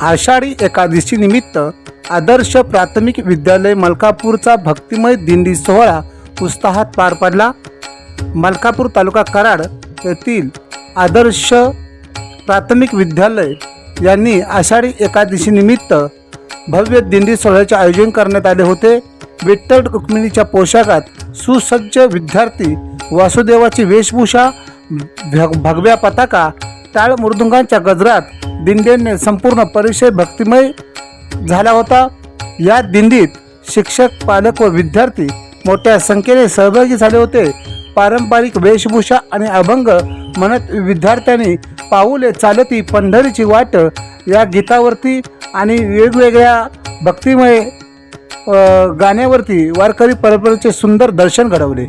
आषाढी एकादशी निमित्त आदर्श प्राथमिक विद्यालय मलकापूरचा भक्तिमय दिंडी सोहळा उत्साहात पार पडला. मलकापूर तालुका कराड येथील आदर्श प्राथमिक विद्यालय यांनी आषाढी एकादशीनिमित्त भव्य दिंडी सोहळ्याचे आयोजन करण्यात आले होते. विठ्ठल रुक्मिणीच्या पोशाखात सुसज्ज विद्यार्थी वासुदेवाची वेशभूषा भ- भगव्या पताका टाळ मृदुंगांच्या गजरात दिंडीने संपूर्ण परिसर भक्तिमय झाला होता. या दिंडीत शिक्षक पालक व विद्यार्थी मोठ्या संख्येने सहभागी झाले होते. पारंपरिक वेशभूषा आणि अभंग म्हणत विद्यार्थ्यांनी पाऊले चालती पंढरीची वाट या गीतावरती आणि वेगवेगळ्या भक्तिमय गाण्यावरती वारकरी परंपरेचे सुंदर दर्शन घडवले.